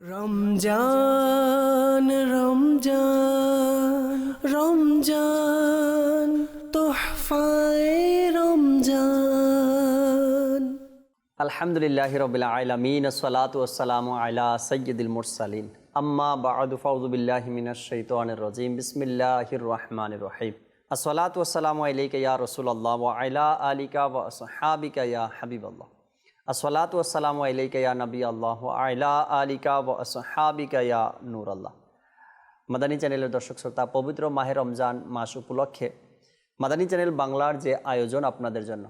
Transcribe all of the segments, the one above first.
রমজান রমজান রমজান, তোহফায়ে রমজান। আলহামদুলিল্লাহ রবিল আলমিন সালাত আলা সৈয়দুল মুরসালিন। আম্মা বাদু ফাউজুবিল্লাহ মিনাশাইতানির রাজিম। বিসমিল্লাহির রহমানির রহিম। আসসালাতু ওয়াসসালামু আলাইকা ইয়া রাসূলুল্লাহ ওয়া আলা আলিকা ওয়া আসহাবিকা ইয়া হাবিবাল্লাহ। আসসালাতু ওয়াসসালামু আলাইকা নবী আল্লাহ আলা আলিকা আসহাবিকা ইয়া নূরাল্লাহ। মাদানী চ্যানেলের দর্শক শ্রোতা, পবিত্র মাহের রমজান মাস উপলক্ষে মাদানী চ্যানেল বাংলার যে আয়োজন আপনাদের জন্য,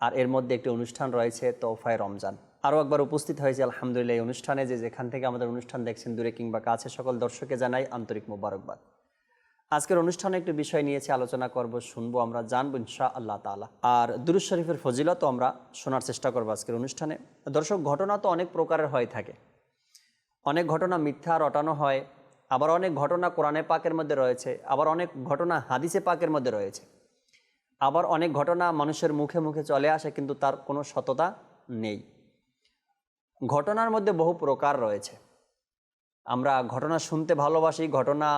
আর এর মধ্যে একটি অনুষ্ঠান রয়েছে তোফায় রমজান। আরও একবার উপস্থিত হয়েছে, আলহামদুলিল্লাহ, এই অনুষ্ঠানে যে যেখান থেকে আমাদের অনুষ্ঠান দেখছেন, দূরে কিংবা কাছে, সকল দর্শকে জানাই আন্তরিক মোবারকবাদ। আজকের অনুষ্ঠানে একটি বিষয় নিয়েছে আলোচনা করব, শুনব, আমরা জানব ইনশা আল্লাহ তালা আর দুরুজ শরীফের ফজিলত আমরা শোনার চেষ্টা করব আজকের অনুষ্ঠানে। দর্শক, ঘটনা তো অনেক প্রকারের হয়ে থাকে। অনেক ঘটনা মিথ্যা রটানো হয়, আবার অনেক ঘটনা কোরআনে পাকের মধ্যে রয়েছে, আবার অনেক ঘটনা হাদিসে পাকের মধ্যে রয়েছে। আবার অনেক ঘটনা মানুষের মুখে মুখে চলে আসে, কিন্তু তার কোনো সততা নেই। ঘটনার মধ্যে বহু প্রকার রয়েছে। আমরা ঘটনা শুনতে ভালোবাসি, ঘটনা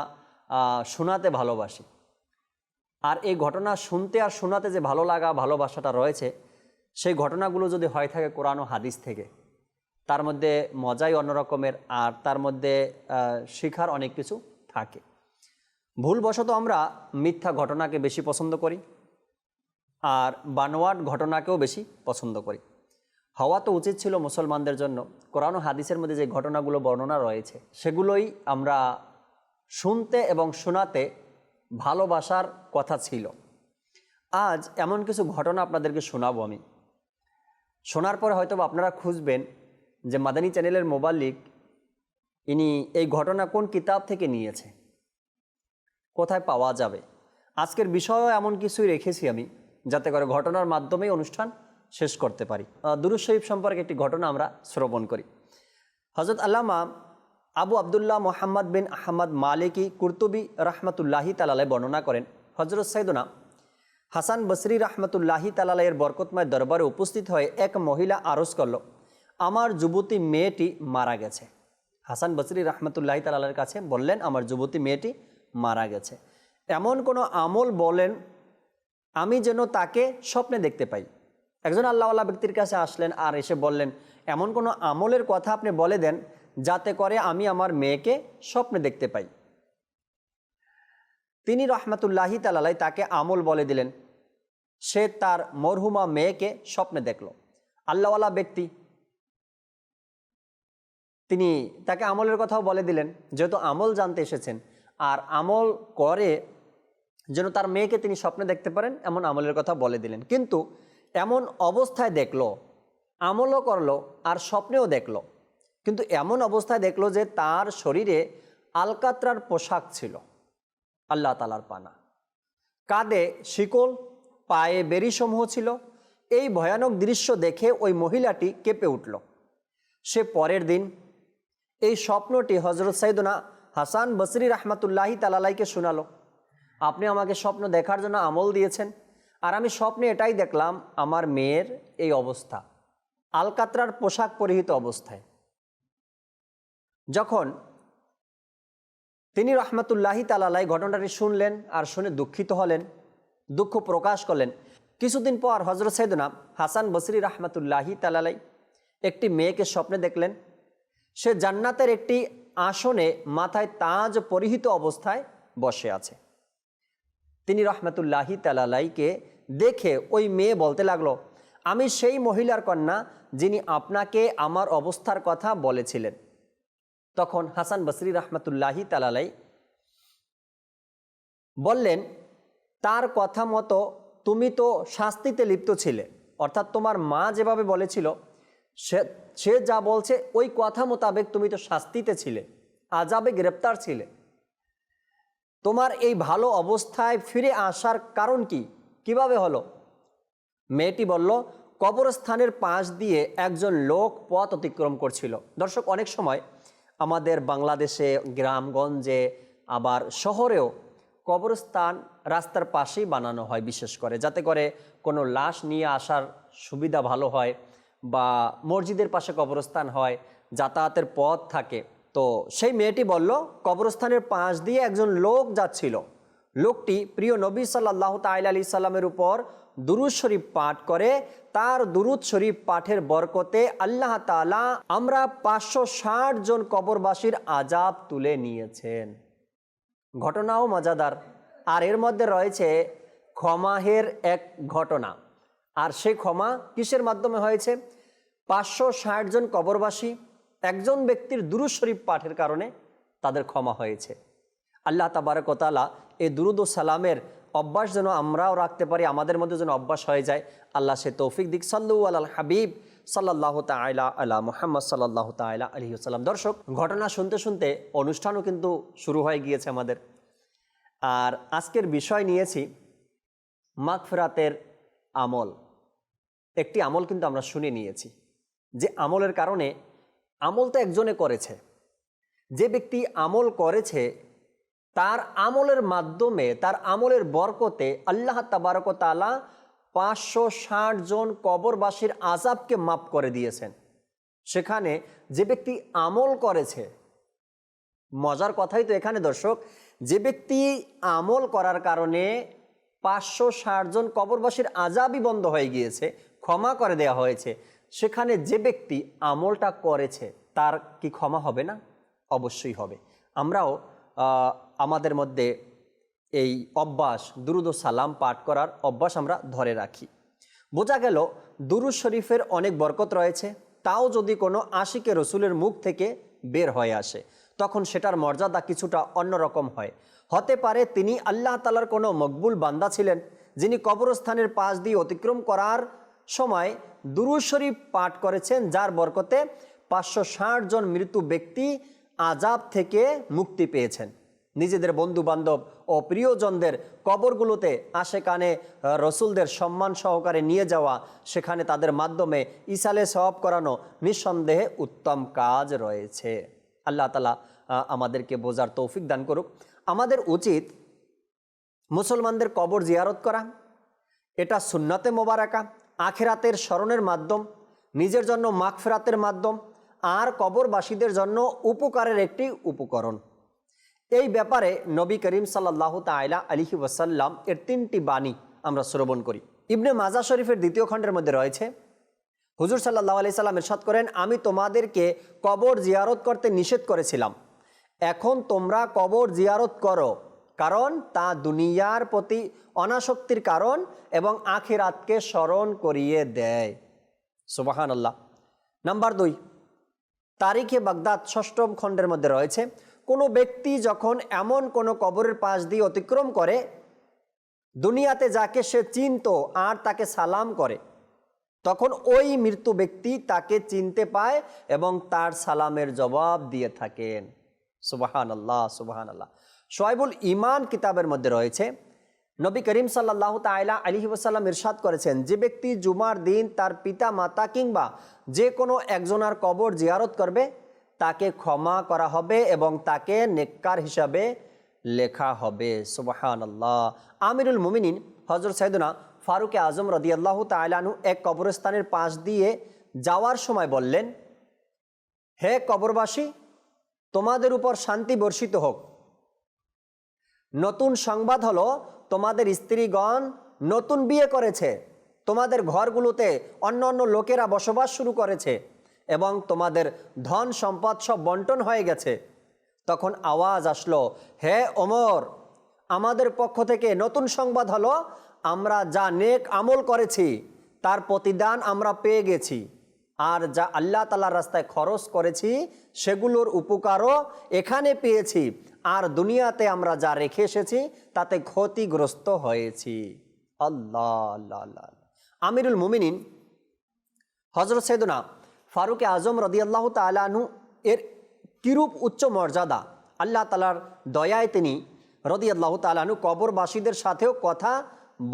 শোনাতে ভালোবাসি। আর এই ঘটনা শুনতে আর শোনাতে যে ভালো লাগা, ভালোবাসাটা রয়েছে, সেই ঘটনাগুলো যদি হয় থাকে কোরআন ও হাদিস থেকে, তার মধ্যে মজাই অন্যরকমের আর তার মধ্যে শিখার অনেক কিছু থাকে। ভুলবশত আমরা মিথ্যা ঘটনাকে বেশি পছন্দ করি, আর বানোয়াট ঘটনাকেও বেশি পছন্দ করি। হওয়া তো উচিত ছিল মুসলমানদের জন্য। কোরআন হাদিসের মধ্যে যে ঘটনাগুলো বর্ণনা রয়েছে, সেগুলোই আমরা শুনতে এবং শোনাতে ভালোবাসার কথা ছিল। আজ এমন কিছু ঘটনা আপনাদেরকে শোনাবো আমি। শোনার পরে হয়তো আপনারা খুঁজবেন যে মাদানী চ্যানেলের মোবাল্লিক ইনি এই ঘটনা কোন কিতাব থেকে নিয়েছে? কোথায় পাওয়া যাবে? আজকের বিষয়ও এমন কিছুই রেখেছি আমি, যাতে করে ঘটনার মাধ্যমেই অনুষ্ঠান শেষ করতে পারি। দুরুজ শরীফ সম্পর্কে একটি ঘটনা আমরা শ্রবণ করি। হজরত আল্লামা আবু আবদুল্লাহ মোহাম্মদ বিন আহমদ মালিকি কুর্তুবি রহমতুল্লাহি তালালাই বর্ণনা করেন। হজরত সাইদুনা হাসান বসরি রহমতুল্লাহি তালালাইয়ের বরকতময় দরবারে উপস্থিত হয়ে এক মহিলা আরজ করল, আমার যুবতী মেয়েটি মারা গেছে। হাসান বসরি রহমতুল্লাহি তালালের কাছে বললেন, আমার যুবতী মেয়েটি মারা গেছে। এমন কোনো আমল বলেন, আমি যেন তাকে স্বপ্নে দেখতে পাই। একজন আল্লাহওয়ালা ব্যক্তির কাছে আসলেন আর এসে বললেন, এমন কোনো আমলের কথা আপনি বলে দেন যাতে করে আমি আমার মেয়েকে স্বপ্নে দেখতে পাই। তিনি রহমাতুল্লাহি তালালাই তাকে আমল বলে দিলেন। সে তার মরহুমা মেয়েকে স্বপ্নে দেখল। আল্লাহওয়ালা ব্যক্তি। তিনি তাকে আমলের কথাও বলে দিলেন, যেহেতু আমল জানতে এসেছেন। আর আমল করে যেন তার মেয়েকে তিনি স্বপ্নে দেখতে পারেন, এমন আমলের কথা বলে দিলেন। কিন্তু এমন অবস্থায় দেখল, আমলও করল আর স্বপ্নেও দেখল। কিন্তু এমন অবস্থায় দেখল যে তার শরীরে আলকাত্রার পোশাক ছিল, আল্লাহ তালার পানা। কাঁধে শিকল, পায়ে বেরিসমূহ ছিল। এই ভয়ানক দৃশ্য দেখে ওই মহিলাটি কেঁপে উঠল। সে পরের দিন এই স্বপ্নটি হজরত সাইদুনা হাসান বসরি রহমাতুল্লাহি তালালাইকে শোনালো। আপনি আমাকে স্বপ্ন দেখার জন্য আমল দিয়েছেন আর আমি স্বপ্নে এটাই দেখলাম, আমার মেয়ের এই অবস্থা, আলকাত্রার পোশাক পরিহিত অবস্থায়। যখন তিনি রহমতুল্লাহি তালালাই ঘটনাটি শুনলেন আর শুনে দুঃখিত হলেন, দুঃখ প্রকাশ করলেন, কিছুদিন পর হজরত সৈদনা হাসান বসরি রহমতুল্লাহি তালালাই একটি মেয়েকে স্বপ্নে দেখলেন। সে জান্নাতের একটি আসনে মাথায় তাজ পরিহিত অবস্থায় বসে আছে। তিনি রহমতুল্লাহি তালালাইকে দেখে ওই মেয়ে বলতে লাগল, আমি সেই মহিলার কন্যা যিনি আপনাকে আমার অবস্থার কথা বলেছিলেন। তখন হাসান বসরি রহমতুল্লাহি তালালাই বললেন, তার কথা মতো তুমি তো শাস্তিতে লিপ্ত ছিলে। অর্থাৎ তোমার মা যেভাবে বলেছিল, সে সে যা বলছে ওই কথা মোতাবেক তুমি তো শাস্তিতে ছিলে আজাবে গ্রেপ্তার ছিলে। তোমার এই ভালো অবস্থায় ফিরে আসার কারণ কি? কীভাবে হলো? মেয়েটি বলল, কবরস্থানের পাশ দিয়ে একজন লোক পথ অতিক্রম করছিল। দর্শক, অনেক সময় আমাদের বাংলাদেশে গ্রামগঞ্জে আবার শহরেও কবরস্থান রাস্তার পাশেই বানানো হয় বিশেষ করে। যাতে করে কোনো লাশ নিয়ে আসার সুবিধা ভালো হয় বা মসজিদের পাশে কবরস্থান হয়, যাতায়াতের পথ থাকে। তো সেই মেয়েটি বলল, কবরস্থানের পাশ দিয়ে একজন লোক যাচ্ছিল। লোকটি প্রিয় নবী সাল্লাহ তাইল আলি সাল্লামের উপর দুরুদ শরীফ পাঠ করে, তার দুরুদ শরীফ পাঠের বরকতে আল্লাহ তালা আমরা পাঁচশো ষাট জন কবরবাসীর আজাব তুলে নিয়েছেন। ঘটনাও মজাদার। আর এর মধ্যে রয়েছে ক্ষমাহের এক ঘটনা। আর সেই ক্ষমা কিসের মাধ্যমে হয়েছে? পাঁচশো ষাট জন কবরবাসী একজন ব্যক্তির দুরুদ শরীফ পাঠের কারণে তাদের ক্ষমা হয়েছে। আল্লাহ তাবারকতালা এই দুরুদ ও সালামের অভ্যাস যেন আমরাও রাখতে পারি, আমাদের মধ্যে যেন অভ্যাস হয়ে যায়। আল্লাহ সে তৌফিক দিক। সাল্লু আল হাবিব সাল্লাহ তাইলা আল্লাহ মোহাম্মদ সাল্লাহ তাইলা আলহি সাল্লাম দর্শক, ঘটনা শুনতে শুনতে অনুষ্ঠানও কিন্তু শুরু হয়ে গিয়েছে আমাদের। আর আজকের বিষয় নিয়েছি মাগফেরাতের আমল। একটি আমল কিন্তু আমরা শুনে নিয়েছি। যে আমলের কারণে আমল তো একজনে করেছে। যে ব্যক্তি আমল করেছে তার আমলের মাধ্যমে, তার আমলের বরকতে আল্লাহ তাবারক তালা পাঁচশো ষাট জন কবরবাসীর আজাবকে মাফ করে দিয়েছেন। সেখানে যে ব্যক্তি আমল করেছে, মজার কথাই তো এখানে দর্শক, যে ব্যক্তি আমল করার কারণে পাঁচশো ষাট জন কবরবাসীর আজাবই বন্ধ হয়ে গিয়েছে, ক্ষমা করে দেওয়া হয়েছে, সেখানে যে ব্যক্তি আমলটা করেছে, তার কি ক্ষমা হবে না? অবশ্যই হবে। আমরাও আমাদের মধ্যে এই অভ্যাস, দুরুদ সালাম পাঠ করার অভ্যাস আমরা ধরে রাখি। বোঝা গেল, দুরুদ শরীফের অনেক বরকত রয়েছে, তাও যদি কোনো আশিকে রসুলের মুখ থেকে বের হয়ে আসে, তখন সেটার মর্যাদা কিছুটা অন্যরকম হয়। হতে পারে তিনি আল্লাহ তালার কোনো মকবুল বান্দা ছিলেন, যিনি কবরস্থানের পাশ দিয়ে অতিক্রম করার সময় দুরুদ শরীফ পাঠ করেছেন, যার বরকতে পাঁচশো ষাট জন মৃত্যু ব্যক্তি আজাব থেকে মুক্তি পেয়েছেন। নিজেদের বন্ধু বান্ধব ও প্রিয়জনদের কবরগুলোতে আশেকানে রসুলদের সম্মান সহকারে নিয়ে যাওয়া। সেখানে তাদের মাধ্যমে ইসালে সওয়াব করানো নিঃসন্দেহে উত্তম কাজ রয়েছে। আল্লাহ তালা আমাদেরকে বোঝার তৌফিক দান করুক। আমাদের উচিত মুসলমানদের কবর জিয়ারত করা। এটা সুন্নাতে মোবারাকা, আখেরাতের স্মরণের মাধ্যম, নিজের জন্য মাগফেরাতের মাধ্যম, আর কবরবাসীদের জন্য উপকারের একটি উপকরণ। এই ব্যাপারে নবী করিম সাল্লাহ তাইলা আলিহি ওয়াসাল্লাম এর তিনটি বাণী আমরা শ্রবণ করি। ইবনে মাজা শরীফের দ্বিতীয় খণ্ডের মধ্যে রয়েছে, হুজুর সাল্লাহ আলি সাল্লাম এরশাদ করেন, আমি তোমাদেরকে কবর জিয়ারত করতে নিষেধ করেছিলাম। এখন তোমরা কবর জিয়ারত করো, কারণ তা দুনিয়ার প্রতি অনাসক্তির কারণ এবং আখিরাতকে স্মরণ করিয়ে দেয়। সুবাহান আল্লাহ নাম্বার দুই, তারিখে বাগদাদ ষষ্ঠম খণ্ডের মধ্যে রয়েছে কোনো ব্যক্তি যখন এমন কোনো কবরের পাশ দিয়ে অতিক্রম করে, দুনিয়াতে যাকে সে চিনত আর তাকে সালাম করে, তখন ওই মৃত্যু ব্যক্তি তাকে চিনতে পায় এবং তার সালামের জবাব দিয়ে থাকেন। সুবাহান আল্লাহ সুবাহান আল্লাহ সোয়াইবুল ইমান কিতাবের মধ্যে রয়েছে। নবী করিম সাল্লাহ তাইলা আলী ওসাল্লাম ইরশাদ করেছেন, যে ব্যক্তি জুমার দিন তার পিতা মাতা কিংবা যে কোনো একজনার কবর জিয়ারত করবে তাকে ক্ষমা করা হবে এবং তাকে নেককার হিসাবে লেখা হবে। সুবাহান আল্লাহ আমিরুল মুমিনিন হজরত সাইদুনা ফারুকে আজম রদিয়াল্লাহ তাইলানু এক কবরস্থানের পাশ দিয়ে যাওয়ার সময় বললেন, হে কবরবাসী, তোমাদের উপর শান্তি বর্ষিত হোক। নতুন সংবাদ হলো, তোমাদের স্ত্রীগণ নতুন বিয়ে করেছে। তোমাদের ঘরগুলোতে অন্য অন্য লোকেরা বসবাস শুরু করেছে। এবং তোমাদের ধন সম্পদ সব বন্টন হয়ে গেছে। তখন আওয়াজ আসলো, হে ওমর, আমাদের পক্ষ থেকে নতুন সংবাদ হলো, আমরা যা নেক আমল করেছি, তার প্রতিদান আমরা পেয়ে গেছি। আর যা আল্লাহ তালার রাস্তায় খরচ করেছি, সেগুলোর উপকারও এখানে পেয়েছি। আর দুনিয়াতে আমরা যা রেখে এসেছি, তাতে ক্ষতিগ্রস্ত হয়েছি। আল্লাহ আল্লাহ। আমিরুল মুমিনিন হজরত সৈদনা ফারুক আজম রদিয়াল্লাহ তালাহু এর কিরূপ উচ্চ মর্যাদা? আল্লাহ তালার দয়ায় তিনি রদিয়াল্লাহ তালাহু কবরবাসীদের সাথেও কথা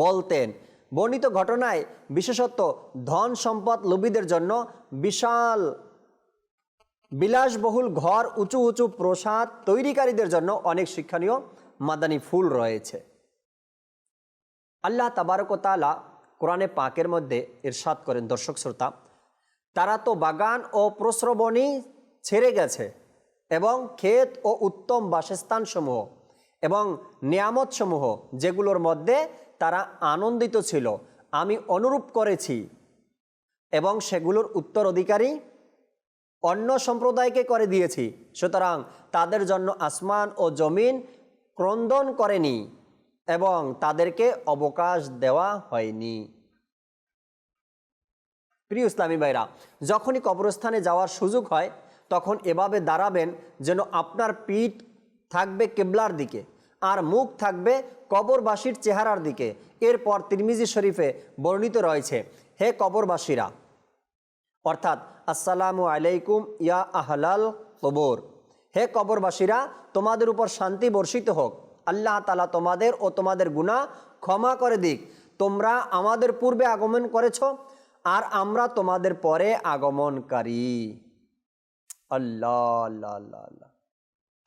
বলতেন। বর্ণিত ঘটনায় বিশেষত ধন সম্পদ লোভীদের জন্য বিশাল বিলাসবহুল ঘর, উঁচু উঁচু প্রসাদ তৈরিকারীদের জন্য অনেক শিক্ষণীয় মাদানী ফুল রয়েছে। আল্লাহ তাবারকতালা কোরআনে পাকের মধ্যে ইরশাদ করেন দর্শক শ্রোতা তারা তো বাগান ও প্রশ্রবণী ছেড়ে গেছে এবং ক্ষেত ও উত্তম বাসস্থানসমূহ এবং নিয়ামতসমূহ যেগুলোর মধ্যে তারা আনন্দিত ছিল, আমি অনুরূপ করেছি। এবং সেগুলোর উত্তরাধিকারী অন্য সম্প্রদায়কে করে দিয়েছি, সুতরাং তাদের জন্য আসমান ও জমিন ক্রন্দন করেনি এবং তাদেরকে অবকাশ দেওয়া হয়নি। প্রিয় ইসলামী ভাইরা, যখনই কবরস্থানে যাওয়ার সুযোগ হয়, তখন এভাবে দাঁড়াবেন যেন আপনার পিঠ থাকবে কেবলার দিকে আর মুখ থাকবে কবরবাসীর চেহারার দিকে। এরপর তিরমিজি শরীফে বর্ণিত রয়েছে, হে কবরবাসীরা, অর্থাৎ আসসালামু আলাইকুম ইয়া আহলাল কবর। হে কবরবাসীরা, তোমাদের উপর শান্তি বর্ষিত হোক। আল্লাহ তালা তোমাদের ও তোমাদের গুণা ক্ষমা করে দিক। তোমরা আমাদের পূর্বে আগমন করেছ আর আমরা তোমাদের পরে আগমনকারী। আল্লাহ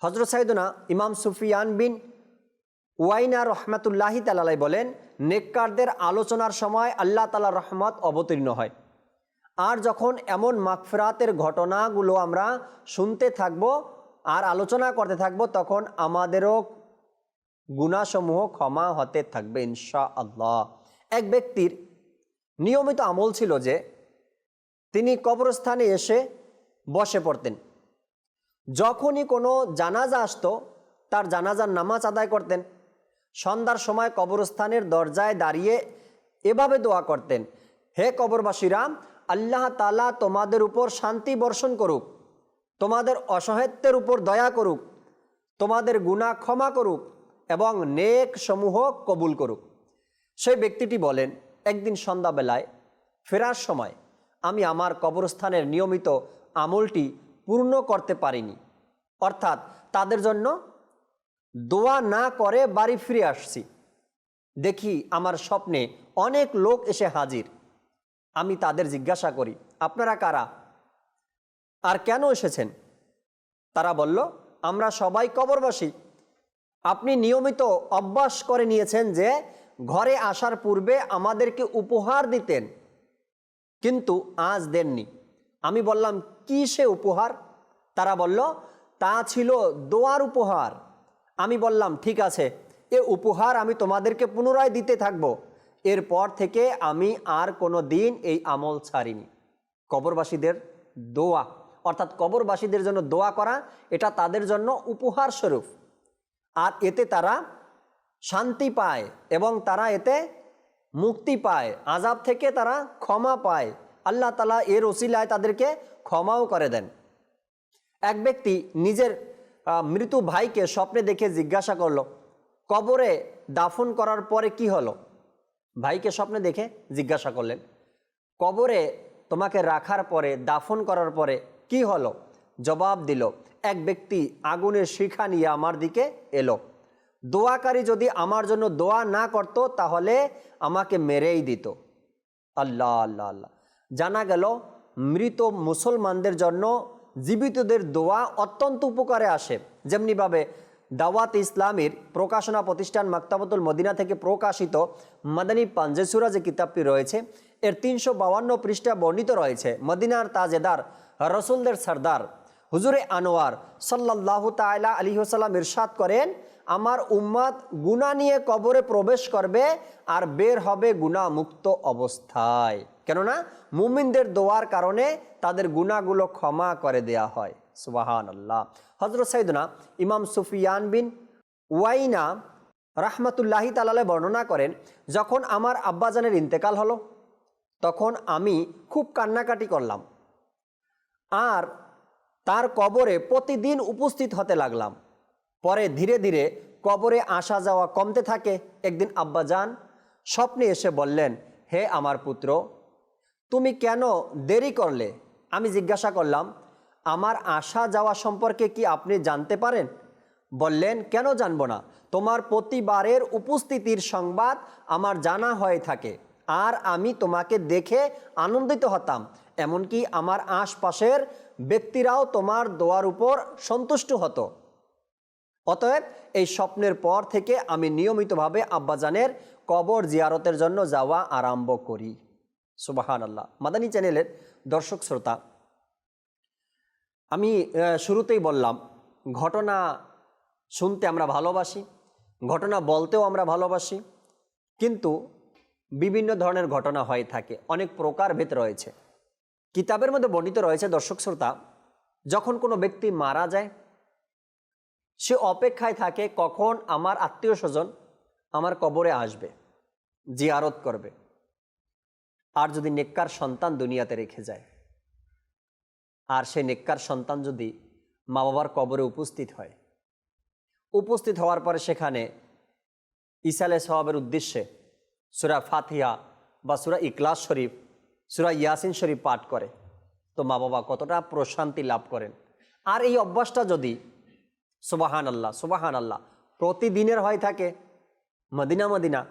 হজরত সাইদুনা ইমাম সুফিয়ান বিন ওয়াইনা রহমাতুল্লাহি তালাই বলেন, নেককারদের আলোচনার সময় আল্লাহ তালা রহমত অবতীর্ণ হয়। আর যখন এমন মাগফিরাতের ঘটনাগুলো আমরা শুনতে থাকব আর আলোচনা করতে থাকব, তখন আমাদেরও গুণাসমূহ ক্ষমা হতে থাকবে ইনশা আল্লাহ এক ব্যক্তির নিয়মিত আমল ছিল যে তিনি কবরস্থানে এসে বসে পড়তেন। যখনই কোনো জানাজা আসতো, তার জানাজার নামাজ আদায় করতেন। সন্ধ্যার সময় কবরস্থানের দরজায় দাঁড়িয়ে এভাবে দোয়া করতেন, হে কবরবাসীরা, আল্লাহ তালা তোমাদের উপর শান্তি বর্ষণ করুক, তোমাদের অসহায়ত্বের উপর দয়া করুক, তোমাদের গুণা ক্ষমা করুক এবং নেক সমূহ কবুল করুক। সেই ব্যক্তিটি বলেন একদিন সন্ধ্যাবেলায় ফেরার সময় আমি আমার কবরস্থানের নিয়মিত আমলটি পূর্ণ করতে পারিনি। অর্থাৎ তাদের জন্য দোয়া না করে বাড়ি ফিরে আসছি। দেখি আমার স্বপ্নে অনেক লোক এসে হাজির। আমি তাদের জিজ্ঞাসা করি, আপনারা কারা? আর কেন এসেছেন? তারা বলল, আমরা সবাই কবরবাসী। আপনি নিয়মিত অভ্যাস করে নিয়েছেন যে ঘরে আসার পূর্বে আমাদেরকে উপহার দিতেন। কিন্তু আজ দেননি। আমি বললাম, কি সে উপহার? তারা বলল, তা ছিল দোয়ার উপহার। আমি বললাম, ঠিক আছে, এ উপহার আমি তোমাদেরকে পুনরায় দিতে থাকব। এরপর থেকে আমি আর কোনো দিন এই আমল ছাড়িনি। কবরবাসীদের দোয়া, অর্থাৎ কবরবাসীদের জন্য দোয়া করা, এটা তাদের জন্য উপহার স্বরূপ। আর এতে তারা শান্তি পায় এবং তারা এতে মুক্তি পায় আজাব থেকে তারা ক্ষমা পায়। আল্লাহ তালা এর ওসিলায় তাদেরকে ক্ষমাও করে দেন। এক ব্যক্তি নিজের মৃত ভাইকে স্বপ্নে দেখে জিজ্ঞাসা করল, কবরে দাফন করার পরে কি হলো? ভাইকে স্বপ্নে দেখে জিজ্ঞাসা করলেন, কবরে তোমাকে রাখার পরে, দাফন করার পরে কি হলো? জবাব দিল, এক ব্যক্তি আগুনের শিখা নিয়ে আমার দিকে এলো। দোয়াকারী যদি আমার জন্য দোয়া না করত, তাহলে আমাকে মেরেই দিত। আল্লাহ আল্লাহ আল্লাহ। জানা গেল, মৃত মুসলমানদের জন্য জীবিতদের দোয়া অত্যন্ত উপকারে আসে। যেমনিভাবে দাওয়াত ইসলামীর প্রকাশনা প্রতিষ্ঠান মাক্তাবতুল মদিনা থেকে প্রকাশিত মাদানী পাঞ্জেসুরা যে কিতাবটি রয়েছে, এর তিনশো বাউান্ন পৃষ্ঠা বর্ণিত রয়েছে। মদিনার তাজেদার রসুলদের সর্দার হুজুরে আনোয়ার সাল্লাহ তালা আলী হোসাল্লাম ইরশাদ করেন আমার উম্মাদ গুণা নিয়ে কবরে প্রবেশ করবে আর বের হবে গুণা মুক্ত অবস্থায়। কেননা মুমিনদের দোয়ার কারণে তাদের গুণাগুলো ক্ষমা করে দেয়া হয়। সুবাহান আল্লাহ হজরত সাইদনা ইমাম সুফিয়ান বিন ওয়াইনা রাহমাতুল্লাহি তালালে বর্ণনা করেন, যখন আমার আব্বাজানের ইন্তেকাল হলো, তখন আমি খুব কান্নাকাটি করলাম। আর তার কবরে প্রতিদিন উপস্থিত হতে লাগলাম। পরে ধীরে ধীরে কবরে আসা যাওয়া কমতে থাকে। একদিন আব্বাজান স্বপ্নে এসে বললেন, হে আমার পুত্র, তুমি কেন দেরি করলে? আমি জিজ্ঞাসা করলাম, আমার আসা যাওয়া সম্পর্কে কি আপনি জানতে পারেন? বললেন, কেন জানব না? তোমার প্রতিবারের উপস্থিতির সংবাদ আমার জানা হয়ে থাকে, আর আমি তোমাকে দেখে আনন্দিত হতাম। এমনকি আমার আশপাশের ব্যক্তিরাও তোমার দোয়ার উপর সন্তুষ্ট হতো। অতএব এই স্বপ্নের পর থেকে আমি নিয়মিতভাবে আব্বাজানের কবর জিয়ারতের জন্য যাওয়া আরম্ভ করি। সুবাহান আল্লাহ মাদানী চ্যানেলের দর্শক শ্রোতা, আমি শুরুতেই বললাম, ঘটনা শুনতে আমরা ভালোবাসি, ঘটনা বলতেও আমরা ভালোবাসি, কিন্তু বিভিন্ন ধরনের ঘটনা হয়ে থাকে, অনেক প্রকারভেদ রয়েছে। কিতাবের মধ্যে বর্ণিত রয়েছে, দর্শক শ্রোতা, যখন কোনো ব্যক্তি মারা যায় সে অপেক্ষায় থাকে কখন আমার আত্মীয় স্বজন আমার কবরে আসবে, জিয়ারত করবে, আর যদি নেককার সন্তান দুনিয়াতে রেখে যায়। আর সেই নেককার সন্তান যদি মা বাবার কবরে উপস্থিত হয়। উপস্থিত হওয়ার পরে সেখানে ইসালে সবাবের উদ্দেশ্যে সুরা ফাতিহা বা সুরা ইকলাস শরীফ, সুরা ইয়াসিন শরীফ পাঠ করে। তো মা বাবা কতটা প্রশান্তি লাভ করেন। আর এই অভ্যাসটা যদি সুবাহান আল্লাহ সুবাহান আল্লাহ প্রতিদিনের হয়ে থাকে মদিনা মদিনা।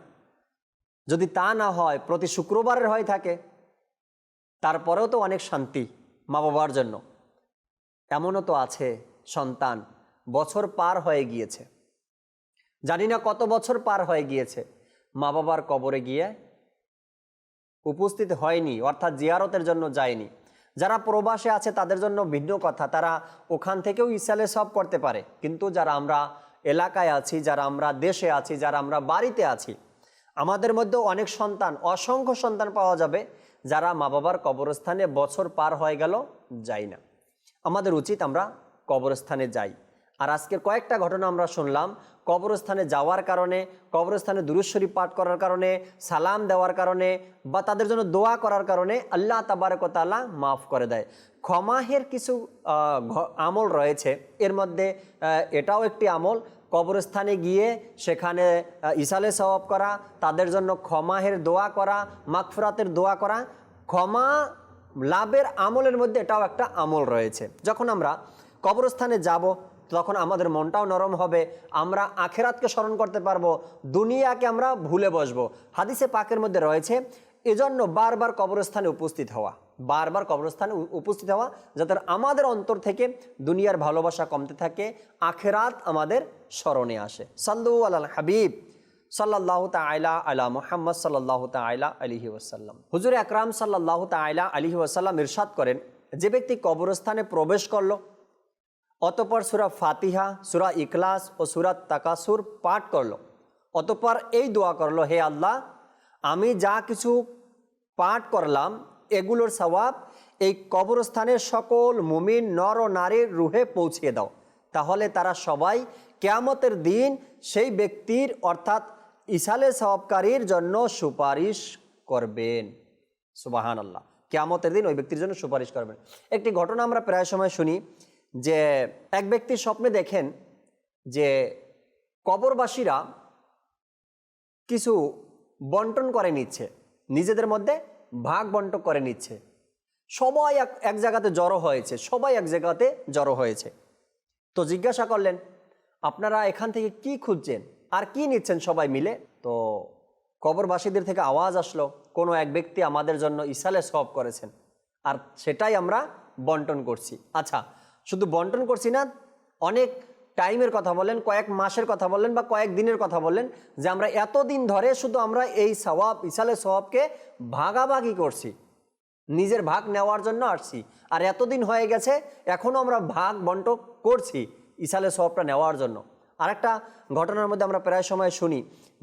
যদি তা না হয়, প্রতি শুক্রবারের হয়ে থাকে। তারপরেও তো অনেক শান্তি মা বাবার জন্য। এমনও তো আছে সন্তান, বছর পার হয়ে গিয়েছে। জানি না কত বছর পার হয়ে গিয়েছে। মা বাবার কবরে গিয়ে উপস্থিত হয়নি, অর্থাৎ জিয়ারতের জন্য যায়নি। যারা প্রবাসে আছে, তাদের জন্য ভিন্ন কথা। তারা ওখান থেকেও ইসালে সব করতে পারে। কিন্তু যারা আমরা এলাকায় আছি, যারা আমরা দেশে আছি, যারা আমরা বাড়িতে আছি, আমাদের মধ্যে অনেক সন্তান, অসংখ্য সন্তান পাওয়া যাবে, যারা মা বাবার কবরস্থানে বছর পার হয়ে গেল যাই না। আমাদের উচিত আমরা কবরস্থানে যাই। আর আজকের কয়েকটা ঘটনা আমরা শুনলাম। কবরস্থানে যাওয়ার কারণে, কবরস্থানে দুরুশ্বরী পাঠ করার কারণে, সালাম দেওয়ার কারণে বা তাদের জন্য দোয়া করার কারণে আল্লাহ তাবারকতালা মাফ করে দেয়। ক্ষমাহের কিছু আমল রয়েছে। এর মধ্যে এটাও একটি আমল। কবরস্থানে গিয়ে সেখানে ইসালে সওয়াব করা, তাদের জন্য ক্ষমাহের দোয়া করা, মাগফরাতের দোয়া করা, ক্ষমা লাভের আমলের মধ্যে এটাও একটা আমল রয়েছে। যখন আমরা কবরস্থানে যাব তখন আমাদের মনটাও নরম হবে, আমরা আখেরাতকে স্মরণ করতে পারব, দুনিয়াকে আমরা ভুলে বসবো। হাদিসে পাকের মধ্যে রয়েছে, এজন্য বারবার কবরস্থানে উপস্থিত হওয়া, বারবার কবরস্থানে উপস্থিত হওয়া যাতে আমাদের অন্তর থেকে দুনিয়ার ভালোবাসা কমতে থাকে, আখেরাত আমাদের স্মরণে আসে। সাল্লু আল হাবিব সাল্লাহ তাইলা আলা মোহাম্মদ সাল্লাহ তাইলা আলিহি ওসাল্লাম হুজুর আকরাম সাল্লাহ তাইলা আলিহি ওসাল্লাম ইরশাদ করেন, যে ব্যক্তি কবরস্থানে প্রবেশ করল অতপর সুরা ফাতিহা, সুরা ইকলাস ও সুরা তাকাসুর পাঠ করল। অতপর এই দোয়া করল, হে আল্লাহ, আমি যা কিছু পাঠ করলাম, এগুলোর সওয়াব এই কবরস্থানের সকল মুমিন নর ও নারীর রুহে পৌঁছিয়ে দাও। তাহলে তারা সবাই কেয়ামতের দিন সেই ব্যক্তির অর্থাৎ ইসালে সওয়াবকারীর জন্য সুপারিশ করবেন। সুবাহান আল্লাহ কেয়ামতের দিন ওই ব্যক্তির জন্য সুপারিশ করবেন। একটি ঘটনা আমরা প্রায় সময় শুনি যে এক ব্যক্তি স্বপ্নে দেখেন যে কবরবাসীরা কিছু বন্টন করে নিচ্ছে, নিজেদের মধ্যে ভাগ বন্টন করে নিচ্ছে। সবাই এক এক জায়গাতে জড়ো হয়েছে, সবাই এক জায়গাতে জড়ো হয়েছে। তো জিজ্ঞাসা করলেন, আপনারা এখান থেকে কি খুঁজছেন? আর কি নিচ্ছেন সবাই মিলে? তো কবরবাসীদের থেকে আওয়াজ আসলো, কোনো এক ব্যক্তি আমাদের জন্য ইসালে সব করেছেন। আর সেটাই আমরা বন্টন করছি। আচ্ছা শুধু বন্টন করছি না, অনেক টাইমের কথা বলেন কয়েক মাসের কথা বলেন বা কয়েক দিনের কথা বলেন যে আমরা এতদিন ধরে শুধু আমরা এই সওয়াব, ইসালে সওয়াবকে ভাগাভাগি করছি, নিজের ভাগ নেওয়ার জন্য আসছি। আর এতদিন হয়ে গেছে, এখনও আমরা ভাগ বন্ট করছি ইসালে সবটা নেওয়ার জন্য। আরেকটা ঘটনার মধ্যে আমরা প্রায় সময় শুনি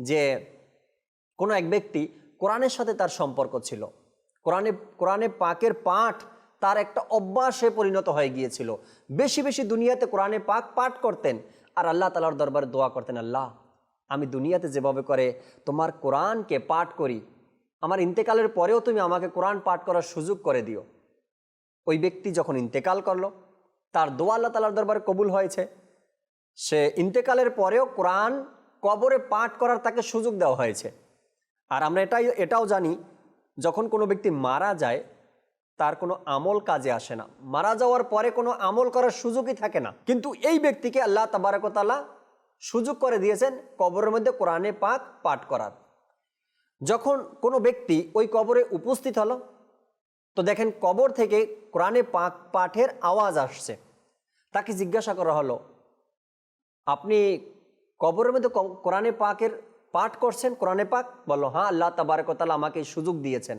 যে কোনো এক ব্যক্তি কোরআনের সাথে তার সম্পর্ক ছিল। কোরআনে কোরআনে পাকের পাঠ তার একটা অভ্যাসে পরিণত হয়ে গিয়েছিল। বেশি বেশি দুনিয়াতে কোরআনে পাক পাঠ করতেন আর আল্লাহ তালার দরবারে দোয়া করতেন, আল্লাহ, আমি দুনিয়াতে যেভাবে করে তোমার কোরআনকে পাঠ করি, আমার ইন্তেকালের পরেও তুমি আমাকে কোরআন পাঠ করার সুযোগ করে দিও। ওই ব্যক্তি যখন ইন্তেকাল করল, তার দোয়া আল্লাহ তালার দরবারে কবুল হয়েছে। সে ইন্তেকালের পরেও কোরআন কবরে পাঠ করার তাকে সুযোগ দেওয়া হয়েছে। আর আমরা এটাই, এটাও জানি, যখন কোনো ব্যক্তি মারা যায় তার কোনো আমল কাজে আসে না। মারা যাওয়ার পরে কোনো আমল করার সুযোগই থাকে না। কিন্তু এই ব্যক্তিকে আল্লাহ তাবারকতালা সুযোগ করে দিয়েছেন কবরের মধ্যে কোরআনে পাক পাঠ করার। যখন কোনো ব্যক্তি ওই কবরে উপস্থিত হলো, তো দেখেন কবর থেকে কোরআনে পাক পাঠের আওয়াজ আসছে। তাকে জিজ্ঞাসা করা হলো, আপনি কবরের মধ্যে কোরআনে পাকের পাঠ করছেন? কোরআনে পাক? বলল হ্যাঁ আল্লাহ তাবারকতালা আমাকে সুযোগ দিয়েছেন।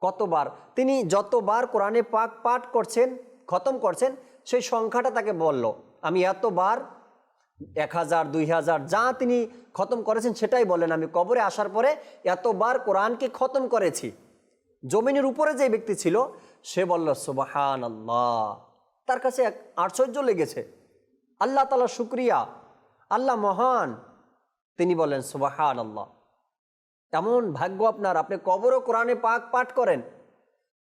কতবার? তিনি যতবার কোরআনে পাক পাঠ করছেন, খতম করছেন, সেই সংখ্যাটা তাকে বলল, আমি এতবার, এক হাজার, দুই হাজার যা তিনি খতম করেছেন সেটাই বলেন আমি কবরে আসার পরে এতবার কোরআনকে খতম করেছি। জমিনের উপরে যে ব্যক্তি ছিল, সে বলল সুবাহান আল্লাহ তার কাছে এক আশ্চর্য লেগেছে। আল্লাহ তালা শুক্রিয়া, আল্লাহ মহান। তিনি বলেন সুবাহান আল্লাহ এমন ভাগ্য আপনার, আপনি কবরও কোরআনে পাক পাঠ করেন।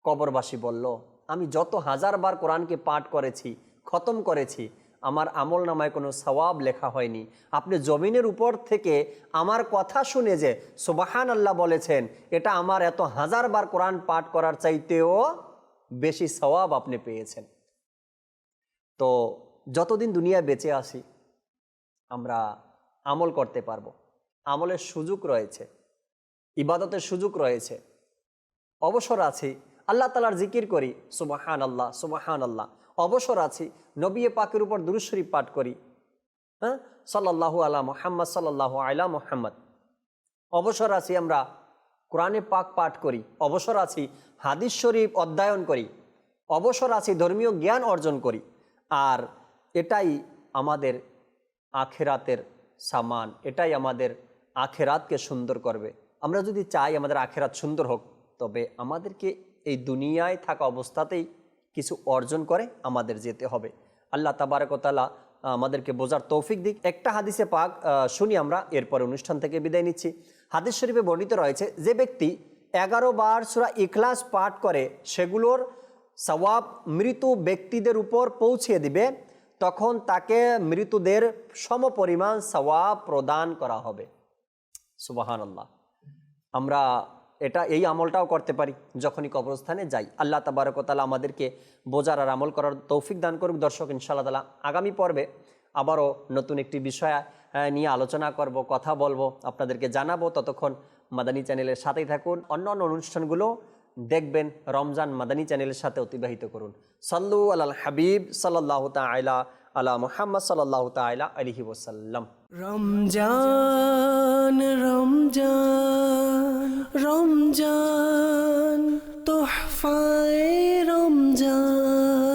কবরবাসী বলল, আমি যত হাজার বার কোরআনকে পাঠ করেছি, খতম করেছি, আমার আমল নামায় কোনো সওয়াব লেখা হয়নি। আপনি জমিনের উপর থেকে আমার কথা শুনে যে সুবাহান আল্লাহ বলেছেন, এটা আমার এত হাজার বার কোরআন পাঠ করার চাইতেও বেশি সওয়াব আপনি পেয়েছেন। তো যতদিন দুনিয়ায় বেঁচে আসি আমরা আমল করতে পারব। আমলের সুযোগ রয়েছে। ইবাদতের সুযোগ রয়েছে। অবসর আছি, আল্লাহ তালার জিকির করি সুবাহান আল্লাহ সুবাহান আল্লাহ অবসর আছি, নবী পাকের উপর দুরুশরীফ পাঠ করি হ্যাঁ? সাল্লাহ আলা মোহাম্মদ সাল্লাহ আলা মোহাম্মদ। অবসর আছি আমরা, কোরআনে পাক পাঠ করি। অবসর আছি, হাদিস শরীফ অধ্যয়ন করি। অবসর আছি, ধর্মীয় জ্ঞান অর্জন করি। আর এটাই আমাদের আখেরাতের সামান, এটাই আমাদের আখেরাতকে সুন্দর করবে। আমরা যদি চাই আমাদের আখেরাত সুন্দর হোক, তবে আমাদেরকে এই দুনিয়ায় থাকা অবস্থাতেই কিছু অর্জন করে আমাদের যেতে হবে। আল্লাহ তাবারকতালা আমাদেরকে বোঝার তৌফিক দিক। একটা হাদিসে পাক শুনি আমরা, এরপরে অনুষ্ঠান থেকে বিদায় নিচ্ছি। হাদিস শরীফে বর্ণিত রয়েছে, যে ব্যক্তি এগারো বার সুরা ইখলাস পাঠ করে, সেগুলোর সওয়াব মৃত ব্যক্তিদের উপর পৌঁছিয়ে দিবে, তখন তাকে মৃতদের সমপরিমাণ সওয়াব প্রদান করা হবে। সুবাহান আল্লাহ আমরা এটা, এই আমলটাও করতে পারি যখনই কবরস্থানে যাই। আল্লাহ তাবারকতালা আমাদেরকে বোঝার আর আমল করার তৌফিক দান করুক। দর্শক, ইনশাআল্লাহ তালা আগামী পর্বে আবারও নতুন একটি বিষয় নিয়ে আলোচনা করব, কথা বলব, আপনাদেরকে জানাব। ততক্ষণ মাদানী চ্যানেলের সাথেই থাকুন। অন্য অন্য অনুষ্ঠানগুলো দেখবেন রমজান মাদানী চ্যানেলের সাথে অতিবাহিত করুন। সাল্লু আল হাবিব সাল্লাহ তালা আলা মোহাম্মদ সাল্লাহ তাইলা আলহি ওসাল্লাম রমজান রমজান রমজান তোহফায় রমজান।